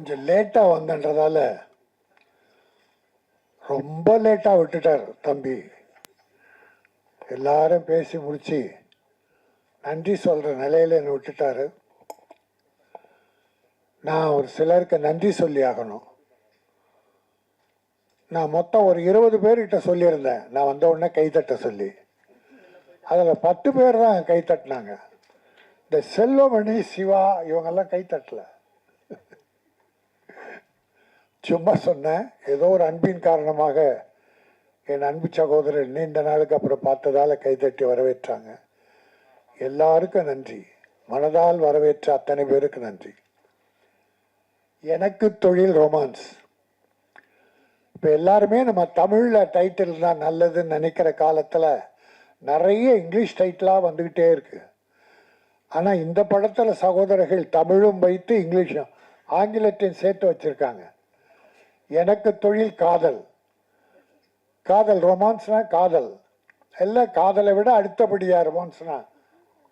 கொஞ்சம் லேட்டாக வந்தன்றதால ரொம்ப லேட்டாக விட்டுட்டார் தம்பி. எல்லாரும் பேசி முடித்து நன்றி சொல்கிற நிலையில் என்னை விட்டுட்டாரு. நான் ஒரு சிலருக்கு நன்றி சொல்லி ஆகணும். நான் மொத்தம் ஒரு இருபது பேர்கிட்ட சொல்லியிருந்தேன். நான் வந்த உடனே கைத்தட்ட சொல்லி. அதில் பத்து பேர் தான் கைத்தட்டினாங்க இந்த செல்வமணி சிவா இவங்கெல்லாம் கைத்தட்டலை சும்மா சொன்னேன். ஏதோ ஒரு அன்பின் காரணமாக என் அன்பு சகோதரர் நீண்ட நாளுக்கு அப்புறம் பார்த்ததால் கைதட்டி வரவேற்றாங்க. எல்லாருக்கும் நன்றி. மனதால் வரவேற்ற அத்தனை பேருக்கு நன்றி. எனக்கு தொழில் ரொமான்ஸ் இப்போ எல்லாருமே நம்ம தமிழில் டைட்டில் தான் நல்லதுன்னு நினைக்கிற காலத்தில் நிறைய இங்கிலீஷ் டைட்டிலாக வந்துக்கிட்டே இருக்கு. ஆனால் இந்த படத்தில் சகோதரர்கள் தமிழும் வைத்து இங்கிலீஷும் ஆங்கிலத்தையும் சேர்த்து வச்சிருக்காங்க. எனக்கு தொழில் காதல். காதல் ரொமான்ஸ்னா காதல். எல்லாம் காதலை விட அடுத்தபடியா ரொமான்ஸ்னா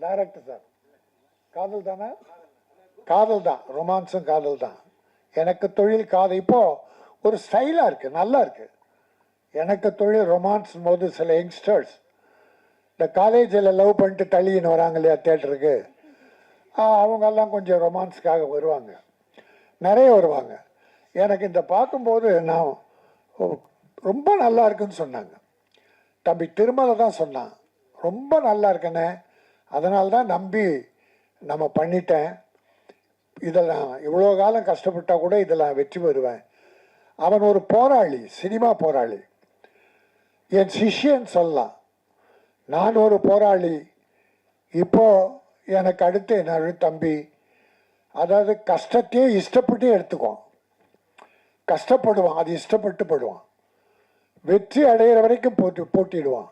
டைரக்டர் சார் காதல் தானே? காதல் தான். ரொமான்ஸும் காதல் தான். எனக்கு தொழில் காதல். இப்போ ஒரு ஸ்டைலாக இருக்கு. நல்லா இருக்கு. எனக்கு தொழில் ரொமான்ஸ் போது சில யங்ஸ்டர்ஸ் இந்த காலேஜில் லவ் பண்ணிட்டு தள்ளின்னு வராங்க இல்லையா தேட்டருக்கு அவங்கெல்லாம் கொஞ்சம் ரொமான்ஸ்க்காக வருவாங்க. நிறைய வருவாங்க. எனக்கு இந்த பார்க்கும்போது நான் ரொம்ப நல்லா இருக்குன்னு சொன்னாங்க. தம்பி திருமலை தான் சொன்னான். ரொம்ப நல்லா இருக்கனே. அதனால தான் நம்பி நம்ம பண்ணிட்டேன். இதில் நான் இவ்வளோ காலம் கஷ்டப்பட்டால் கூட இதில் நான் வெற்றி பெறுவேன். அவன் ஒரு போராளி சினிமா போராளி. என் சிஷ்யன் சொல்லலாம் நான் ஒரு போராளி. இப்போது எனக்கு அடுத்து என்னோட தம்பி. அதாவது கஷ்டத்தையே இஷ்டப்பட்டு எடுத்துக்குவோம் கஷ்டப்படுவான் அது இஷ்டப்பட்டு படுவான் வெற்றி அடையிற வரைக்கும் போட்டி போட்டிடுவான்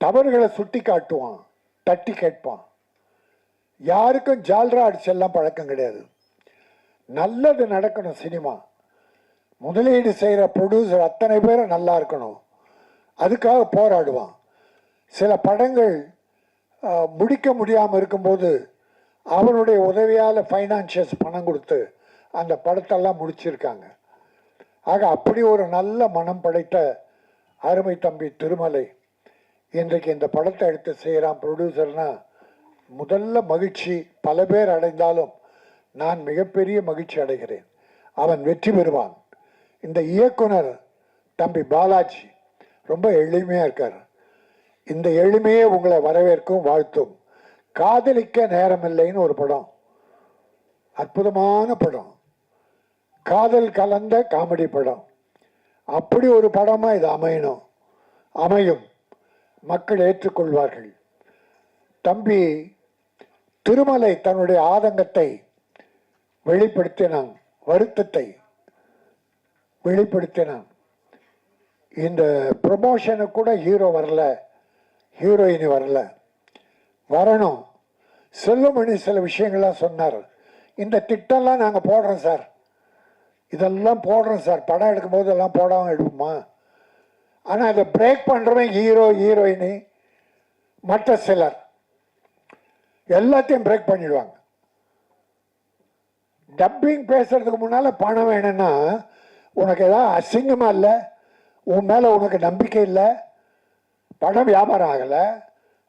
தவறுகளை சுட்டி காட்டுவான் தட்டி கேட்பான். யாருக்கும் ஜால்ரா அடிச்செல்லாம் பழக்கம் கிடையாது. நல்லது நடக்கணும் சினிமா. முதலீடு செய்கிற ப்ரொடியூசர் அத்தனை பேரும் நல்லா இருக்கணும். அதுக்காக போராடுவான். சில படங்கள் முடிக்க முடியாமல் இருக்கும்போது அவனுடைய உதவியால் ஃபைனான்ஷியஸ் பணம் கொடுத்து அந்த படத்தெல்லாம் முடிச்சிருக்காங்க. ஆக அப்படி ஒரு நல்ல மனம் படைத்த அருமை தம்பி திருமலை இன்றைக்கு இந்த படத்தை எடுத்து செய்கிறான் ப்ரொடியூசர்னா முதல்ல மகிழ்ச்சி பல பேர் அடைந்தாலும் நான் மிகப்பெரிய மகிழ்ச்சி அடைகிறேன். அவன் வெற்றி பெறுவான். இந்த இயக்குனர் தம்பி பாலாஜி ரொம்ப எளிமையாக இருக்கார். இந்த எளிமையே உங்களை வரவேற்கும் வாழ்த்தும். காதலிக்க நேரமில்லைன்னு ஒரு படம். அற்புதமான படம். காதல் கலந்த காமெடி படம். அப்படி ஒரு படமாக இது அமையணும். அமையும். மக்கள் ஏற்றுக்கொள்வார்கள். தம்பி திருமலை தன்னுடைய ஆதங்கத்தை வெளிப்படுத்தினான். வருத்தத்தை வெளிப்படுத்தினான். இந்த ப்ரொமோஷனுக்கு கூட ஹீரோ வரல. ஹீரோயினி வரல. வரணும். செல்லுமணி சில விஷயங்கள்லாம் சொன்னார். இந்த திட்டம்லாம் நாங்கள் போடுறோம் சார். இதெல்லாம் போடுறோம் சார். படம் எடுக்கும்போது எல்லாம் போடாமல் எடுப்போமா? ஆனால் அதை பிரேக் பண்ணுறவன் ஹீரோ ஹீரோயினு மற்ற சிலர். எல்லாத்தையும் பிரேக் பண்ணிடுவாங்க. டப்பிங் பேசுறதுக்கு முன்னால் பணம் வேணும்னா உனக்கு எதாவது அசிங்கமாக இல்லை உன் மேலே உனக்கு நம்பிக்கை இல்லை படம் வியாபாரம் ஆகலை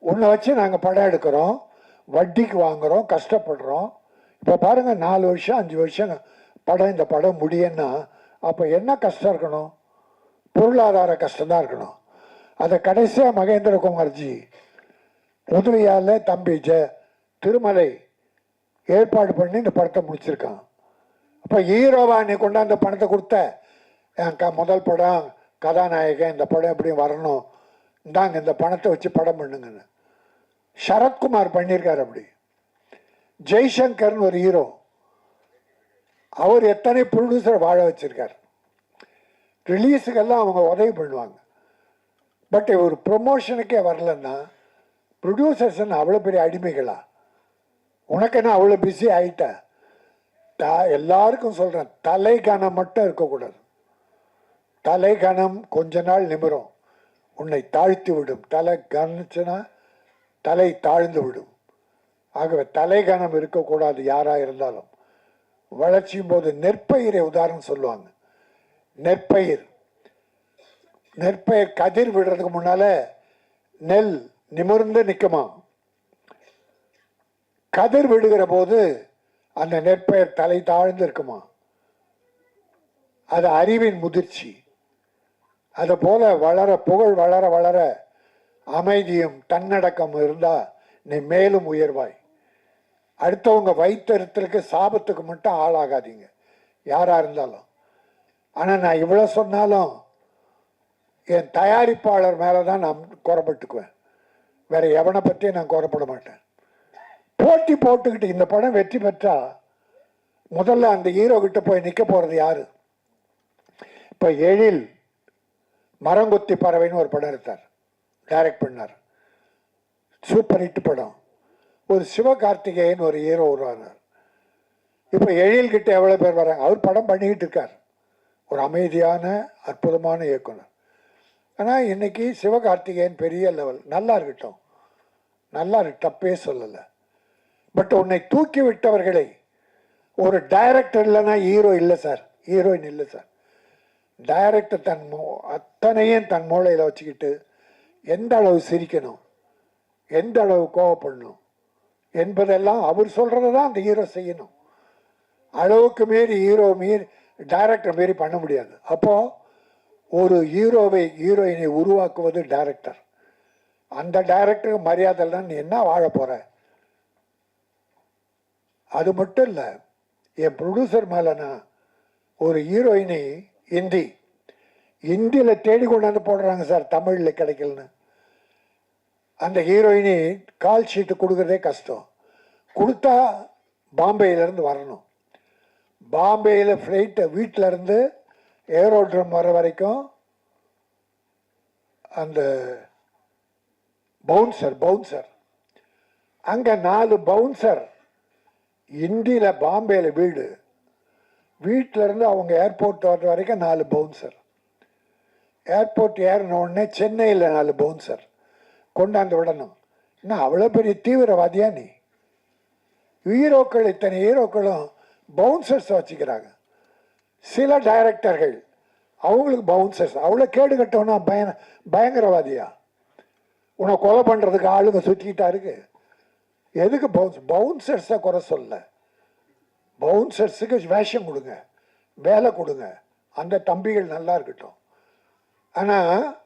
உன்னை வச்சு நாங்கள் படம் எடுக்கிறோம் வட்டிக்கு வாங்குறோம் கஷ்டப்படுறோம். இப்போ பாருங்கள் நாலு வருஷம் அஞ்சு வருஷம் படம் இந்த படம் முடியும்னா அப்போ என்ன கஷ்டம் இருக்கணும்? பொருளாதார கஷ்டம்தான் இருக்கணும். அதை கடைசியாக மகேந்திரகுமார்ஜி உதவியால் தம்பி ஜ திருமலை ஏற்பாடு பண்ணி இந்த படத்தை முடிச்சிருக்கான். அப்போ ஹீரோவா நீ கொண்டாந்த பணத்தை கொடுத்த? என் க முதல் படம் கதாநாயகன் இந்த படம் எப்படி வரணும்? இந்தாங்க இந்த பணத்தை வச்சு படம் பண்ணுங்கன்னு. சரத்குமார் பண்ணியிருக்காரு அப்படி. ஜெய்சங்கர்னு ஒரு ஹீரோ அவர் எத்தனை ப்ரொடியூசர் வாழ வச்சிருக்கார். ரிலீஸுக்கெல்லாம் அவங்க உதவி பண்ணுவாங்க. பட் ஒரு ப்ரொமோஷனுக்கே வரலன்னா ப்ரொடியூசர்ஸ் அவ்வளோ பெரிய அடிமைகளா? உனக்கு என்ன அவ்வளோ பிஸி ஆகிட்ட த எல்லாருக்கும் சொல்கிறேன் தலை கணம் மட்டும் இருக்கக்கூடாது. தலை கனம் கொஞ்ச நாள் நிமிரும். உன்னை தாழ்த்தி விடும். தலை கணிச்சுன்னா தலை தாழ்ந்து விடும். ஆகவே தலை கணம் இருக்கக்கூடாது யாராக இருந்தாலும். வளர்ச்சியும் போது நெற்பயிரை உதாரணம் சொல்லுவாங்க. நெற்பயிர். நெற்பயிர் கதிர் விடுறதுக்கு முன்னால நெல் நிமிர்ந்து நிற்குமா கதிர் விடுகிற போது அந்த நெற்பயிர் தலை தாழ்ந்து இருக்குமா? அது அறிவின் முதிர்ச்சி. அதை போல வளர புகழ் வளர வளர அமைதியும் தன்னடக்கம் இருந்தா நீ மேலும் உயர்வாய். அடுத்தவங்க வைத்தறித்தலுக்கு சாபத்துக்கு மட்டும் ஆளாகாதீங்க. யாராக இருந்தாலும். ஆனால் நான் இவ்வளோ சொன்னாலும் என் தயாரிப்பாளர் மேலே தான் நான் குறைப்பட்டுக்குவேன் வேற எவனை பற்றியும் நான் குறப்பட மாட்டேன். போட்டி போட்டுக்கிட்டு இந்த படம் வெற்றி பெற்றா முதல்ல அந்த ஹீரோ கிட்ட போய் நிற்க போகிறது யார்? இப்போ எழில் மரங்கொத்தி பறவைன்னு ஒரு படம் எடுத்தார். டைரக்ட் பண்ணார். சூப்பர் ஹிட் படம். ஒரு சிவகார்த்திகேயன் ஒரு ஹீரோ உருவானார். இப்போ எழில் கிட்ட எவ்வளோ பேர் வராங்க? அவர் படம் பண்ணிக்கிட்டு இருக்கார். ஒரு அமைதியான அற்புதமான இயக்குனர். ஆனால் இன்னைக்கு சிவகார்த்திகேயன் பெரிய லெவல். நல்லா இருக்கட்டும். நல்லா இருக்கு தப்பே சொல்லலை. பட் உன்னை தூக்கி விட்டவர்களை ஒரு டைரக்டர் இல்லைன்னா ஹீரோ இல்லை சார். ஹீரோயின் இல்லை சார். டைரக்டர் தன் மூ அத்தனையும் தன் மூளையில் வச்சுக்கிட்டு எந்த அளவு சிரிக்கணும்? எந்த அளவு கோவப்படணும்? என்பதெல்லாம் அவர் சொல்றதை தான் அந்த ஹீரோ செய்யணும். அளவுக்கு மீறி ஹீரோ மீறி டைரக்டர் மீறி பண்ண முடியாது. அப்போது ஒரு ஹீரோவை ஹீரோயினை உருவாக்குவது டைரக்டர் அந்த டைரக்டருக்கு மரியாதைலாம் நீ என்ன வாழ போகிற அது மட்டும் இல்லை என் ப்ரொடியூசர் மேலனா ஒரு ஹீரோயினை ஹிந்தி ஹிந்தியில் தேடி கொண்டாந்து போடுறாங்க சார் தமிழில் கிடைக்கலன்னு. அந்த ஹீரோயினி கால் ஷீட்டு கொடுக்குறதே கஷ்டம். கொடுத்தா பாம்பேயிலேருந்து வரணும். பாம்பேயில் ஃப்ளைட்டை வீட்டிலருந்து ஏரோட்ரம் வர வரைக்கும் அந்த பவுன்சர் பவுன்சர் அங்கே நாலு பவுன்சர் இந்தியில் பாம்பேயில் வீடு. வீட்டிலருந்து அவங்க ஏர்போர்ட் வர்ற வரைக்கும் நாலு பவுன்சர் ஏர்போர்ட் ஏறின உடனே சென்னையில் நாலு பவுன்சர் கொண்டாந்து விடணும் என்ன அவ்வளோ பெரிய தீவிரவாதியா நீ? ஹீரோக்கள் இத்தனை ஹீரோக்களும் பவுன்சர்ஸ் வச்சுக்கிறாங்க. சில டைரக்டர்கள் அவங்களுக்கு பவுன்சர்ஸ் அவ்வளோ கேடு கட்டவனா பய பயங்கரவாதியா? உன்னை கொலை பண்ணுறதுக்கு ஆளுங்க சுற்றிக்கிட்டா இருக்கு. எதுக்கு பவுன்ஸ் பவுன்சர்ஸை குறை சொல்ல. பவுன்சர்ஸுக்கு வேஷம் கொடுங்க. வேலை கொடுங்க. அந்த தம்பிகள் நல்லா இருக்கட்டும். ஆனால்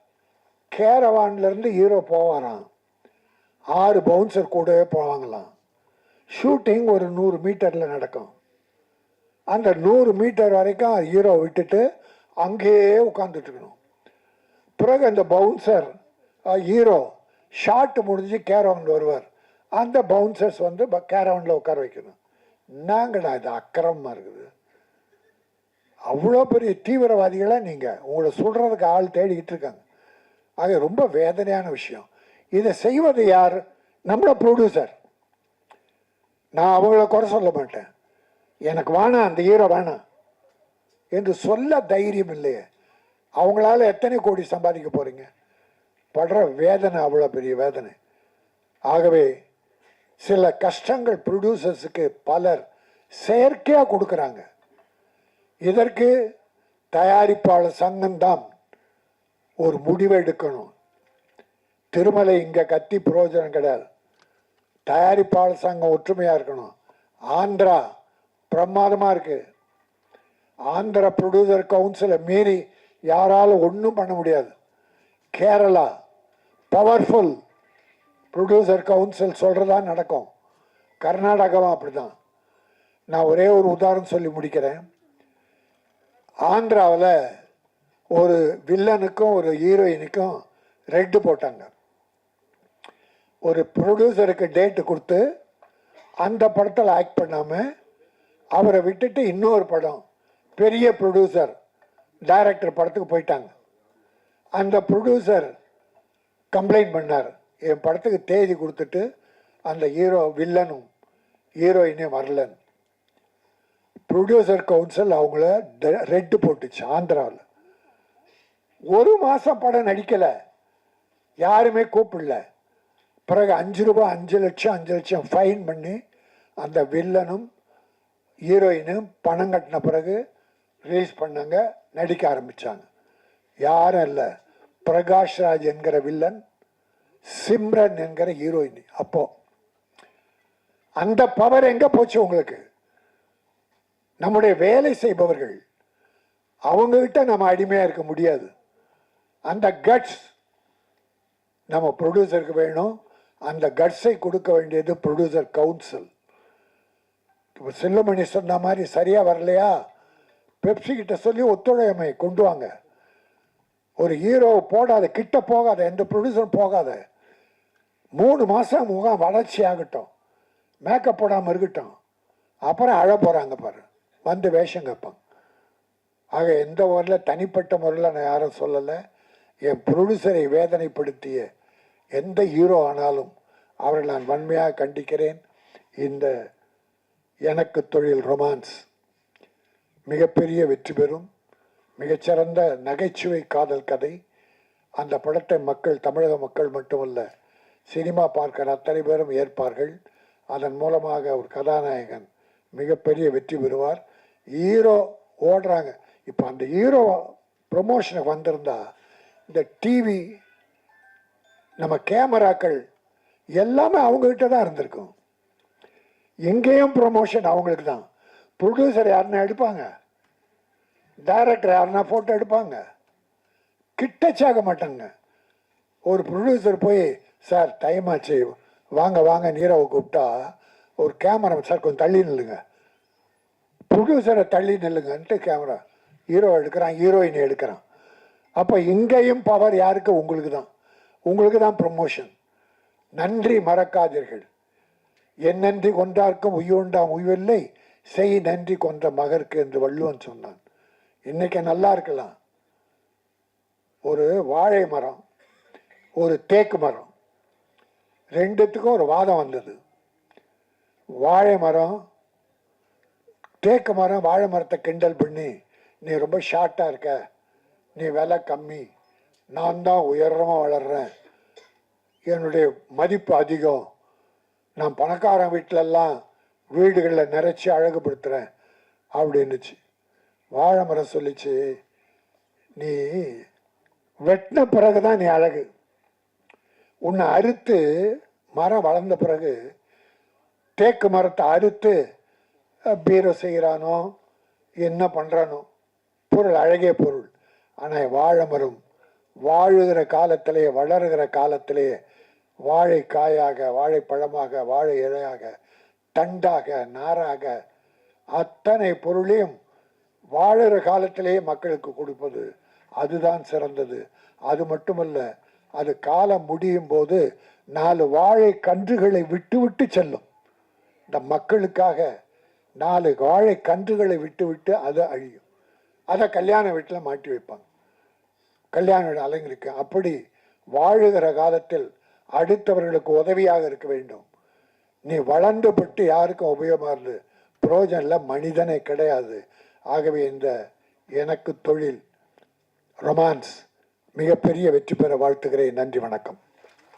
கேரவான்லேருந்து ஹீரோ போவாராம். ஆறு பவுன்சர் கூடவே போவாங்களாம். ஷூட்டிங் ஒரு நூறு மீட்டரில் நடக்கும். அந்த நூறு மீட்டர் வரைக்கும் ஹீரோ விட்டுட்டு அங்கேயே உட்காந்துட்டுருக்கணும் பிறகு அந்த பவுன்சர் ஹீரோ ஷாட்டு முடிஞ்சு கேரவுண்ட் வருவார். அந்த பவுன்சர்ஸ் வந்து கேரவுண்டில் உட்கார வைக்கணும். நாங்கடா இது அக்கிரமமாக இருக்குது. அவ்வளோ பெரிய தீவிரவாதிகளாக நீங்கள் உங்களை சொல்கிறதுக்கு ஆள் தேடிக்கிட்டு இருக்காங்க. அது ரொம்ப வேதனையான விஷயம். இதை செய்வது யார்? நம்மளோட ப்ரொடியூசர் நான் அவங்கள குறை சொல்ல மாட்டேன். எனக்கு வேணாம் அந்த ஹீரோ வேணாம். என்று சொல்ல தைரியம் இல்லையே. அவங்களால எத்தனை கோடி சம்பாதிக்க போகிறீங்க படுற வேதனை அவ்வளோ பெரிய வேதனை. ஆகவே சில கஷ்டங்கள் ப்ரொடியூசர்ஸுக்கு பலர் செயற்கையாக கொடுக்குறாங்க. இதற்கு தயாரிப்பாளர் சங்கம்தான் ஒரு முடிவை எடுக்கணும். திருமலை இங்கே கத்தி புரோஜனம் கிடையாது. தயாரிப்பாளர் சங்கம் ஒற்றுமையாக இருக்கணும். ஆந்திரா பிரமாதமாக இருக்குது ஆந்திரா ப்ரொடியூசர் கவுன்சிலை மீறி யாராலும் ஒன்றும் பண்ண முடியாது. கேரளா பவர்ஃபுல் ப்ரொடியூசர் கவுன்சில் சொல்கிறதா நடக்கும். கர்நாடகாவும் அப்படிதான். நான் ஒரே ஒரு உதாரணம் சொல்லி முடிக்கிறேன். ஆந்திராவில் ஒரு வில்லனுக்கும் ஒரு ஹீரோயினுக்கும் ரெட்டு போட்டாங்க. ஒரு ப்ரொடியூசருக்கு டேட்டு கொடுத்து அந்த படத்தில் ஆக்ட் பண்ணாமல் அவரை விட்டுட்டு இன்னொரு படம் பெரிய ப்ரொடியூசர் டைரக்டர் படத்துக்கு போயிட்டாங்க. அந்த ப்ரொடியூசர் கம்ப்ளைண்ட் பண்ணார். என் படத்துக்கு தேதி கொடுத்துட்டு அந்த ஹீரோ வில்லனும் ஹீரோயினே வரலன்னு. ப்ரொடியூசர் கவுன்சில் அவங்கள ரெட்டு போட்டுச்சு ஆந்திராவில் ஒரு மாதம் படம் நடிக்கலை. யாருமே கூப்பிடல. பிறகு அஞ்சு ரூபாய் அஞ்சு லட்சம் அஞ்சு லட்சம் ஃபைன் பண்ணி அந்த வில்லனும் ஹீரோயினும் பணம் கட்டின பிறகு ரிலீஸ் பண்ணாங்க நடிக்க ஆரம்பிச்சாங்க. யாரும் இல்லை. பிரகாஷ்ராஜ் என்கிற வில்லன் சிம்ரன் என்கிற ஹீரோயின். அப்போ அந்த பவர் எங்கே போச்சு உங்களுக்கு? நம்முடைய வேலை செய்பவர்கள் அவங்கக்கிட்ட நம்ம அடிமையாக இருக்க முடியாது. அந்த கட்ஸ் நம்ம ப்ரொடியூசருக்கு வேணும். அந்த கட்ஸை கொடுக்க வேண்டியது ப்ரொடியூசர் கவுன்சில் இப்போ செல்லுமணி சொன்ன மாதிரி சரியாக வரலையா? பெப்சி கிட்ட சொல்லி ஒத்துழைமை கொண்டு வாங்க. ஒரு ஹீரோ போடாத கிட்ட போகாத எந்த ப்ரொடியூசரும் போகாத. மூணு மாதம் முகம் வளர்ச்சி ஆகட்டும். மேக்கப் போடாமல் இருக்கட்டும். அப்புறம் அழ போகிறாங்க பாரு. வந்து வேஷம் கேட்பாங்க. ஆக எந்த ஊரில் தனிப்பட்ட முறையில் நான் யாரும் சொல்லலை. என் ப்ரொடியூசரை வேதனைப்படுத்திய எந்த ஹீரோ ஆனாலும் அவரை நான் வன்மையாக கண்டிக்கிறேன். இந்த எனக்கு தொழில் ரொமான்ஸ் மிகப்பெரிய வெற்றி பெறும். மிகச்சிறந்த நகைச்சுவை காதல் கதை. அந்த படத்தை மக்கள் தமிழக மக்கள் மட்டுமல்ல சினிமா பார்க்கிற அத்தனை பேரும் ஏற்பார்கள். அதன் மூலமாக ஒரு கதாநாயகன் மிகப்பெரிய வெற்றி பெறுவார். ஹீரோ ஓடுறாங்க. இப்போ அந்த ஹீரோ ப்ரொமோஷனுக்கு வந்திருந்தால் இந்த டிவி நம்ம கேமராக்கள் எல்லாமே அவங்கக்கிட்ட தான் இருந்திருக்கும். எங்கேயும் ப்ரொமோஷன் அவங்களுக்கு தான். ப்ரொடியூசர் யாருன்னா எடுப்பாங்க. டைரக்டர் யாருன்னா ஃபோட்டோ எடுப்பாங்க. கிட்டச்சாக மாட்டாங்க. ஒரு ப்ரொடியூசர் போய் சார் டைம் ஆச்சு. வாங்க வாங்க நீரவை கூப்பிட்டா ஒரு கேமரா சார் கொஞ்சம் தள்ளி நில்லுங்க. ப்ரொடியூசரை தள்ளி நில்லுங்கன்ட்டு கேமரா ஹீரோ எடுக்கிறான் ஹீரோயின் எடுக்கிறான். அப்போ இங்கேயும் பவர் யாருக்கு? உங்களுக்கு தான் உங்களுக்கு தான் ப்ரொமோஷன் நன்றி மறக்காதீர்கள். என் நன்றி கொன்றார்க்கும் உயிருண்டாம் உயிரில்லை. செய் நன்றி கொன்ற மகருக்கு என்று வள்ளுவன் சொன்னான். இன்னைக்கு நல்லா இருக்கலாம். ஒரு வாழை மரம் ஒரு தேக்கு மரம் ரெண்டுத்துக்கும் ஒரு வாதம் வந்தது. வாழை மரம் தேக்கு மரம் வாழை மரத்தை கிண்டல் பண்ணி நீ ரொம்ப ஷார்ட்டாக இருக்க. நீ விலை கம்மி. நான் தான் உயரமாக வளர்றேன். என்னுடைய மதிப்பு அதிகம். நான் பணக்காரன் வீட்டிலெல்லாம் வீடுகளில் நிறைச்சி அழகுபடுத்துகிறேன் அப்படின்னுச்சு. வாழை மரம் சொல்லிச்சு. நீ வெட்டின பிறகு தான் நீ அழகு. உன்னை அறுத்து மரம் வளர்ந்த பிறகு தேக்கு மரத்தை அறுத்து பீரோ செய்கிறானோ என்ன பண்ணுறானோ பொருள் அழகிய பொருள். ஆனால் வாழ மரம் வாழுகிற காலத்திலேயே வளருகிற காலத்திலேயே வாழை காயாக வாழைப்பழமாக வாழை இழையாக தண்டாக நாராக அத்தனை பொருளையும் வாழுகிற காலத்திலேயே மக்களுக்கு கொடுப்பது. அதுதான் சிறந்தது. அது மட்டுமல்ல அது காலம் முடியும் போது நாலு வாழை கன்றுகளை விட்டு விட்டு செல்லும். இந்த மக்களுக்காக நாலு வாழை கன்றுகளை விட்டு விட்டு அது அழியும். அதை கல்யாண வீட்டில் மாட்டி வைப்பாங்க. கல்யாண வீடு அப்படி வாழுகிற காலத்தில் அடுத்தவர்களுக்கு உதவியாக இருக்க வேண்டும். நீ வளர்ந்து பட்டு யாருக்கும் உபயோகமாக இருந்து புரோஜனில் மனிதனே கிடையாது. ஆகவே இந்த எனக்கு தொழில் ரொமான்ஸ் மிகப்பெரிய வெற்றி பெற வாழ்த்துகிறேன். நன்றி வணக்கம்.